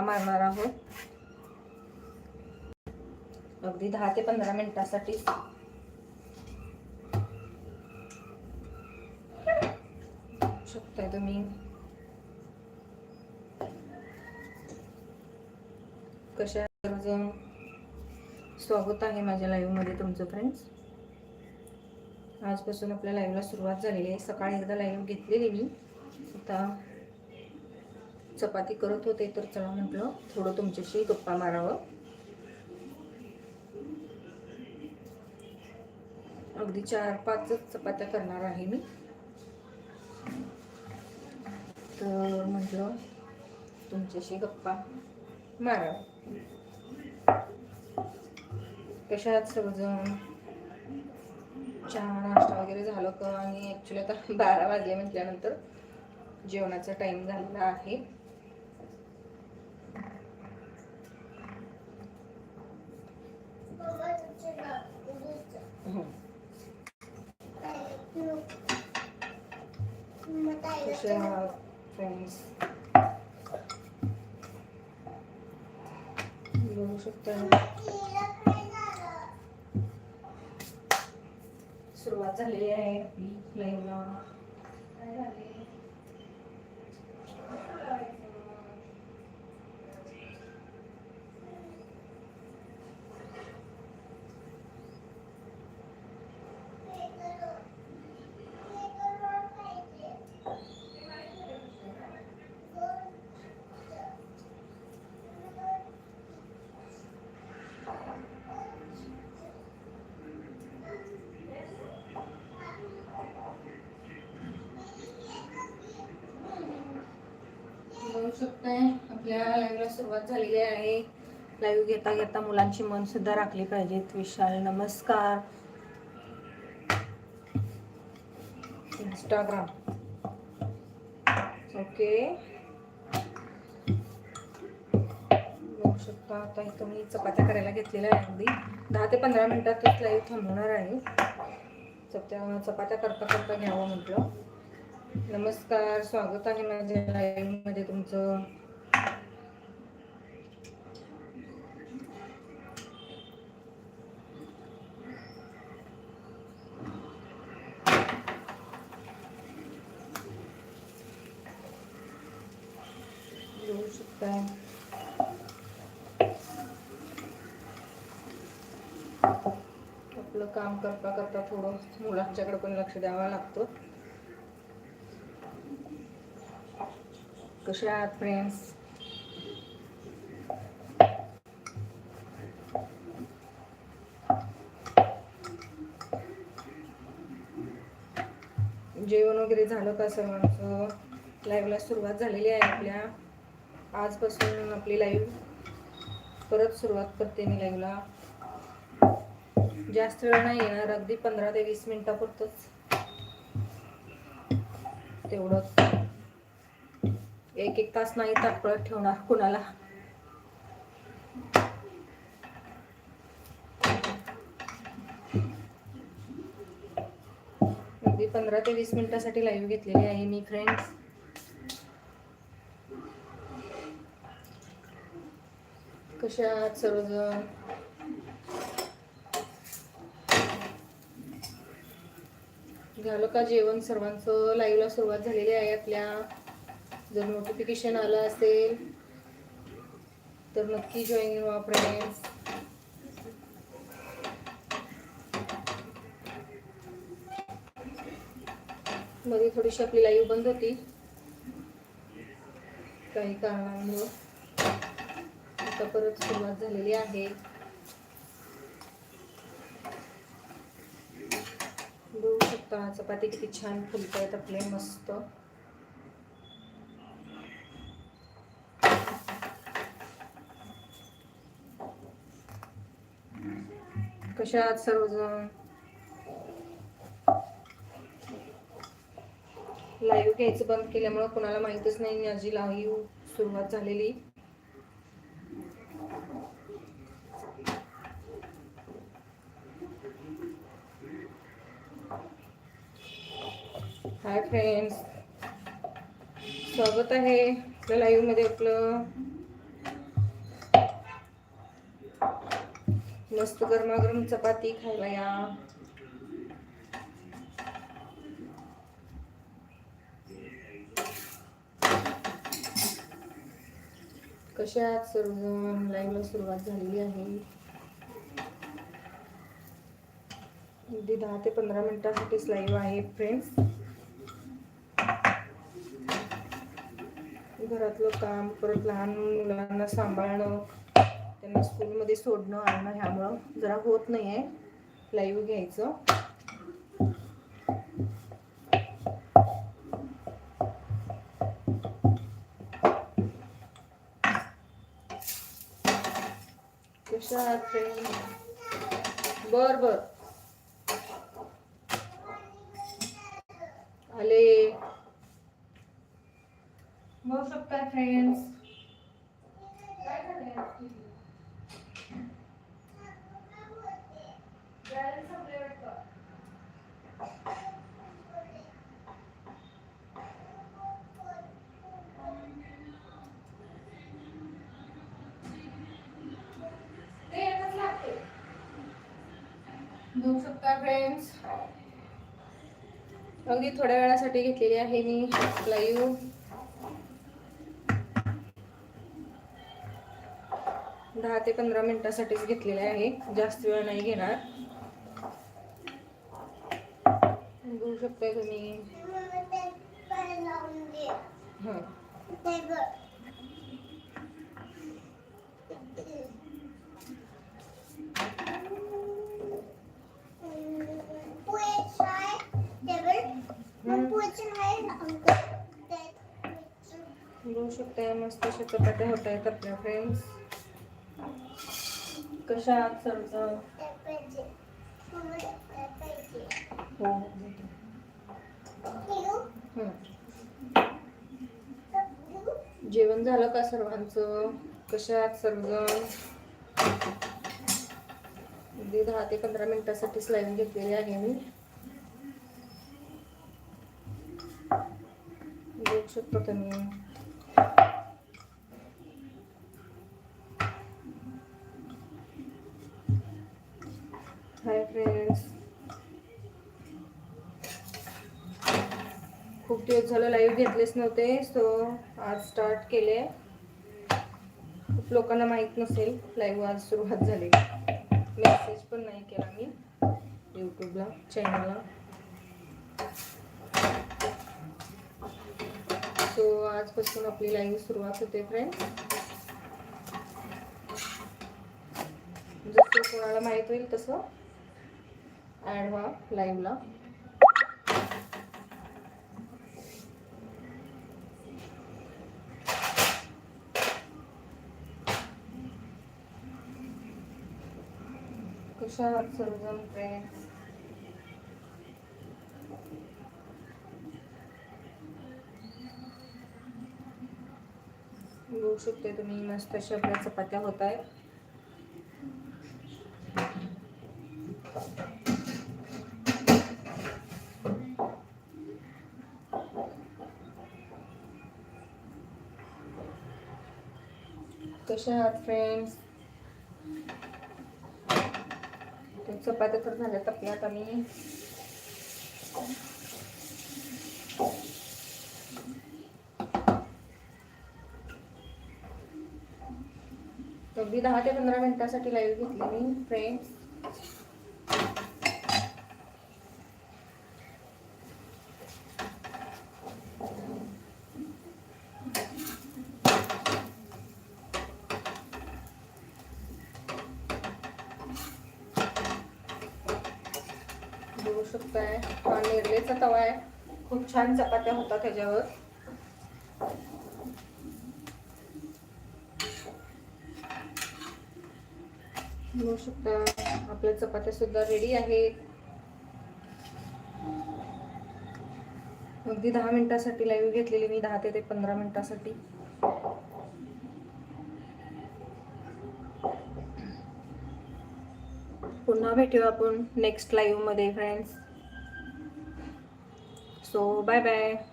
मारणार आहोत. अगदी दहा ते पंधरा मिनिटासाठी. शकताय तुम्ही. कशा सर्वजण स्वागत आहे माझ्या लाईव्हमध्ये तुमचं फ्रेंड्स आजपासून आपल्या लाईव्हला सुरुवात झालेली आहे. सकाळी एकदा लाईव्ह घेतलेली मी. आता चपाती करत होते तर चला म्हटलं थोडं तुमच्याशी गप्पा मारावं. अगदी चार पाच चपात्या करणार आहे मी. तर म्हटलं तुमच्याशी गप्पा मारावं. कशात सर्वजण? चहा नाश्ता वगैरे झालं का? आणि ॲक्च्युली आता बारा वाजले म्हटल्यानंतर जेवणाचा टाइम झालेला आहे. हं. आहात फ्रेंड्स बघू शकता सुरुवात झालेली आहे आपली लाईव्हला बघू शकताय. आपल्या लाईव्हला सुरुवात झालेली आहे. लाईव्ह घेता घेता मुलांची मन सुद्धा राखली पाहिजेत. विशाल नमस्कार. इंस्टाग्राम ओके बघू शकता आता इथं मी चपात्या करायला घेतलेल्या आहे अगदी. दहा ते पंधरा मिनिटातच लाईव्ह थांबवणार आहे. चपात्या चपात्या करता करता घ्यावं म्हटलं. नमस्कार स्वागत आहे माझ्या लाईव्हमध्ये तुमचं. येऊ शकता. आपलं काम करता करता थोडं मुलांच्याकडे पण लक्ष द्यावं लागतं. कसे आहात फ्रेंड्स जेवण वगैरे झालं का सर्वांचं? लाईव्हला सुरुवात झालेली आहे आपल्या. आजपासून आपली लाईव्ह परत सुरुवात करते मी लाईव्हला जास्त वेळ नाही येणार अगदी पंधरा ते वीस मिनिटापुरतच. तेवढंच. एक एक तास नाही ताटकळत ठेवणार कुणाला. अगदी पंधरा ते वीस मिनिटासाठी लाईव्ह घेतलेली आहे मी फ्रेंड्स कशा आहात सर्वजण? झालं का जेवण सर्वांचं? लाईव्हला सुरुवात झालेली आहे आपल्या जर नोटिफिकेशन आलं असेल तर नक्की जॉईन व्हा फ्रेंड्समध्ये थोडीशी आपली लाईव्ह बंद होती. काही कारणांमुळं आता परत सुरुवात झालेली आहे. बघू शकता चपाती किती छान फुलत आहेत आपले मस्त. कशा आहात सर्वजण. लाईव्ह घ्यायचं बंद केल्यामुळे कोणाला माहितच नाही माझी लाईव्ह सुरुवात झालेली. हाय फ्रेंड्स स्वागत आहे आपल्या लाईव्हमध्ये आपलं. मस्त गरमागरम चपाती खायला या. कशा आहात सर्वजण? लाईव्हला सुरुवात झालेली आहे. अगदी दहा ते पंधरा मिनिटासाठीच लाईव्ह आहे फ्रेंड्स घरातलं काम परत लहान मुलांना सांभाळणं. त्यांना स्कूलमध्ये सोडणं आणणं ह्यामुळं जरा होत नाही आहे लाईव्ह घ्यायचं बर बर. आले. मग शकता फ्रेंड्स बघू शकता फ्रेंड्स अगदी थोड्या वेळासाठी घेतलेली आहे मी लाईव्ह दहा ते पंधरा मिनिटासाठीच घेतलेले आहे. जास्त वेळ नाही घेणार. बघू शकता तुम्ही. हां. बघू शकता मस्त अशा चपात्या होत आहेत आपल्या फ्रेंड्स कशा आहात सर्व? हो. जेवण झालं का सर्वांचं? कशा आहात सर्वजण अगदी दहा ते पंधरा मिनिटासाठीच लाईन घेतलेली आहे मी. बघू शकतो तुम्ही. हाय फ्रेंड्स खूप दिवस झालं लाईव्ह घेतलेच नव्हते सो आज स्टार्ट केले. खूप लोकांना माहीत नसेल लाईव्ह आज सुरुवात झाली. मेसेज पण नाही केला मी यूट्यूबला चॅनलला सो आजपासून आपली लाईव्ह सुरुवात होते फ्रेंड्स जसं कोणाला माहीत होईल तसं. ॲड व्हा लाईव्हला कशा आहात सर्वजण फ्रेंड्स बघू शकते तुम्ही मस्त अशा आपल्या चपात्या होत आहेत कशा आहात फ्रेंड्स चपात्या तर झाल्या तपल्यात आम्ही अगदी दहा ते पंधरा मिनिटासाठी लाईव्ह घेतली मी फ्रेंड्स बघू शकताय. हा नेरलेचा तवा आहे. खूप छान चपात्या होतात त्याच्यावर. बघू शकता. आपल्या चपात्या सुद्धा रेडी आहेत. अगदी दहा मिनिटासाठी लाईव्ह घेतलेली मी दहा ते ते पंधरा मिनिटासाठी. पुन्हा भेटू आपण नेक्स्ट लाईव्हमध्ये फ्रेंड्स 说拜拜。